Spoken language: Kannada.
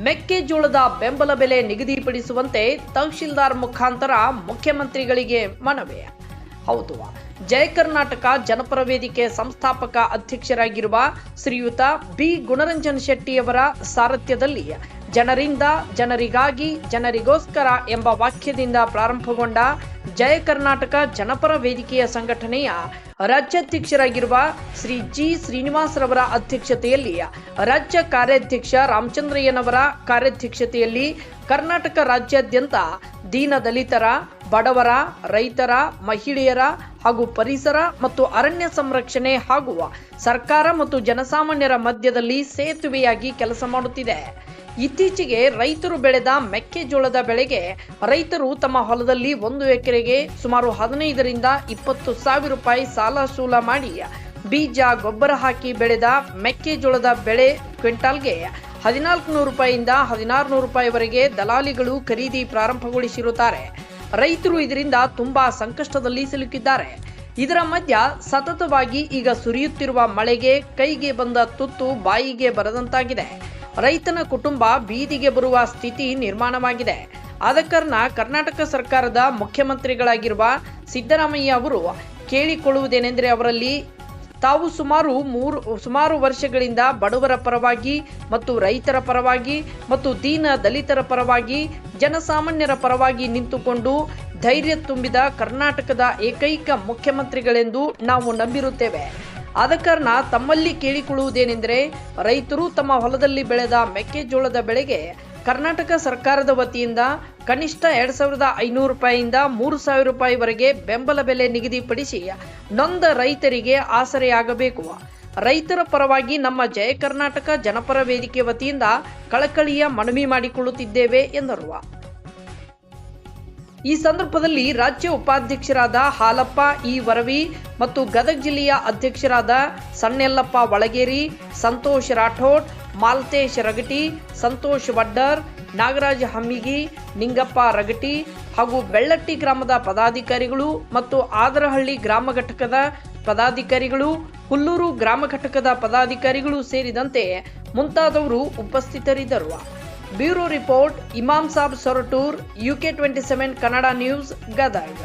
ಮೆಕ್ಕೆಜೋಳದ ಬೆಂಬಲ ಬೆಲೆ ನಿಗದಿಪಡಿಸುವಂತೆ ತಹಶೀಲ್ದಾರ್ ಮುಖಾಂತರ ಮುಖ್ಯಮಂತ್ರಿಗಳಿಗೆ ಮನವಿ. ಹೌದು, ಜಯ ಕರ್ನಾಟಕ ಜನಪರ ವೇದಿಕೆ ಸಂಸ್ಥಾಪಕ ಅಧ್ಯಕ್ಷರಾಗಿರುವ ಶ್ರೀಯುತ ಬಿ. ಗುಣರಂಜನ್ ಶೆಟ್ಟಿಯವರ ಸಾರಥ್ಯದಲ್ಲಿ ಜನರಿಂದ, ಜನರಿಗಾಗಿ, ಜನರಿಗೋಸ್ಕರ ಎಂಬ ವಾಕ್ಯದಿಂದ ಪ್ರಾರಂಭಗೊಂಡ ಜಯ ಕರ್ನಾಟಕ ಜನಪರ ವೇದಿಕೆಯ ಸಂಘಟನೆಯ ರಾಜ್ಯಾಧ್ಯಕ್ಷರಾಗಿರುವ ಶ್ರೀ ಜಿ ಶ್ರೀನಿವಾಸರವರ ಅಧ್ಯಕ್ಷತೆಯಲ್ಲಿ ರಾಜ್ಯ ಕಾರ್ಯಾಧ್ಯಕ್ಷ ರಾಮಚಂದ್ರಯ್ಯನವರ ಕಾರ್ಯಾಧ್ಯಕ್ಷತೆಯಲ್ಲಿ ಕರ್ನಾಟಕ ರಾಜ್ಯಾದ್ಯಂತ ದೀನ ದಲಿತರ, ಬಡವರ, ರೈತರ, ಮಹಿಳೆಯರ ಹಾಗೂ ಪರಿಸರ ಮತ್ತು ಅರಣ್ಯ ಸಂರಕ್ಷಣೆ ಹಾಗೂ ಸರ್ಕಾರ ಮತ್ತು ಜನಸಾಮಾನ್ಯರ ಮಧ್ಯದಲ್ಲಿ ಸೇತುವೆಯಾಗಿ ಕೆಲಸ ಮಾಡುತ್ತಿದೆ. ಇತ್ತೀಚೆಗೆ ರೈತರು ಬೆಳೆದ ಮೆಕ್ಕೆಜೋಳದ ಬೆಳೆಗೆ ರೈತರು ತಮ್ಮ ಹೊಲದಲ್ಲಿ ಒಂದು ಎಕರೆಗೆ ಸುಮಾರು ಹದಿನೈದರಿಂದ ಇಪ್ಪತ್ತು ಸಾವಿರ ರೂಪಾಯಿ ಸಾಲ ಸೂಲ ಮಾಡಿ ಬೀಜ, ಗೊಬ್ಬರ ಹಾಕಿ ಬೆಳೆದ ಮೆಕ್ಕೆಜೋಳದ ಬೆಳೆ ಕ್ವಿಂಟಾಲ್ಗೆ ಹದಿನಾಲ್ಕು ನೂರು ರೂಪಾಯಿಯಿಂದ ಹದಿನಾರು ನೂರು ರೂಪಾಯಿವರೆಗೆ ದಲಾಲಿಗಳು ಖರೀದಿ ಪ್ರಾರಂಭಗೊಳಿಸಿರುತ್ತಾರೆ. ರೈತರು ಇದರಿಂದ ತುಂಬಾ ಸಂಕಷ್ಟದಲ್ಲಿ ಸಿಲುಕಿದ್ದಾರೆ. ಇದರ ಮಧ್ಯ ಸತತವಾಗಿ ಈಗ ಸುರಿಯುತ್ತಿರುವ ಮಳೆಗೆ ಕೈಗೆ ಬಂದ ತುತ್ತು ಬಾಯಿಗೆ ಬರದಂತಾಗಿದೆ. ರೈತನ ಕುಟುಂಬ ಬೀದಿಗೆ ಬರುವ ಸ್ಥಿತಿ ನಿರ್ಮಾಣವಾಗಿದೆ. ಆದ ಕರ್ನಾಟಕ ಸರ್ಕಾರದ ಮುಖ್ಯಮಂತ್ರಿಗಳಾಗಿರುವ ಸಿದ್ದರಾಮಯ್ಯ ಅವರು ಕೇಳಿಕೊಳ್ಳುವುದೇನೆಂದರೆ ಅವರಲ್ಲಿ ತಾವು ಸುಮಾರು ಮೂರು, ಸುಮಾರು ವರ್ಷಗಳಿಂದ ಬಡವರ ಪರವಾಗಿ ಮತ್ತು ರೈತರ ಪರವಾಗಿ ಮತ್ತು ದೀನ ದಲಿತರ ಪರವಾಗಿ, ಜನಸಾಮಾನ್ಯರ ಪರವಾಗಿ ನಿಂತುಕೊಂಡು ಧೈರ್ಯ ತುಂಬಿದ ಕರ್ನಾಟಕದ ಏಕೈಕ ಮುಖ್ಯಮಂತ್ರಿಗಳೆಂದು ನಾವು ನಂಬಿರುತ್ತೇವೆ. ಆದ ಕಾರಣ ತಮ್ಮಲ್ಲಿ ಕೇಳಿಕೊಳ್ಳುವುದೇನೆಂದರೆ, ರೈತರು ತಮ್ಮ ಹೊಲದಲ್ಲಿ ಬೆಳೆದ ಮೆಕ್ಕೆಜೋಳದ ಬೆಳೆಗೆ ಕರ್ನಾಟಕ ಸರ್ಕಾರದ ವತಿಯಿಂದ ಕನಿಷ್ಠ ಎರಡು ಸಾವಿರದ ಐನೂರು ರೂಪಾಯಿಯಿಂದ ಮೂರು ಸಾವಿರ ರೂಪಾಯಿವರೆಗೆ ಬೆಂಬಲ ಬೆಲೆ ನಿಗದಿಪಡಿಸಿ ನೊಂದ ರೈತರಿಗೆ ಆಸರೆಯಾಗಬೇಕು. ರೈತರ ಪರವಾಗಿ ನಮ್ಮ ಜಯ ಕರ್ನಾಟಕ ಜನಪರ ವೇದಿಕೆ ವತಿಯಿಂದ ಕಳಕಳಿಯ ಮನವಿ ಮಾಡಿಕೊಳ್ಳುತ್ತಿದ್ದೇವೆ ಎಂದರು. ಈ ಸಂದರ್ಭದಲ್ಲಿ ರಾಜ್ಯ ಉಪಾಧ್ಯಕ್ಷರಾದ ಹಾಲಪ್ಪ ಇ ವರವಿ ಮತ್ತು ಗದಗ ಜಿಲ್ಲೆಯ ಅಧ್ಯಕ್ಷರಾದ ಸಣ್ಣೆಲ್ಲಪ್ಪ ಒಳಗೇರಿ, ಸಂತೋಷ್ ರಾಠೋಡ್, ಮಾಲ್ತೇಶ್ ರಗಟಿ, ಸಂತೋಷ್ ವಡ್ಡರ್, ನಾಗರಾಜ್ ಹಮ್ಮಿಗಿ, ನಿಂಗಪ್ಪ ರಗಟಿ ಹಾಗೂ ಬೆಳ್ಳಟ್ಟಿ ಗ್ರಾಮದ ಪದಾಧಿಕಾರಿಗಳು ಮತ್ತು ಆದರಹಳ್ಳಿ ಗ್ರಾಮ ಘಟಕದ ಪದಾಧಿಕಾರಿಗಳು, ಹುಲ್ಲೂರು ಗ್ರಾಮ ಘಟಕದ ಪದಾಧಿಕಾರಿಗಳು ಸೇರಿದಂತೆ ಮುಂತಾದವರು ಉಪಸ್ಥಿತರಿದ್ದರು. bureau report Imam Sab Soratur UK twenty seven Kannada news Gadag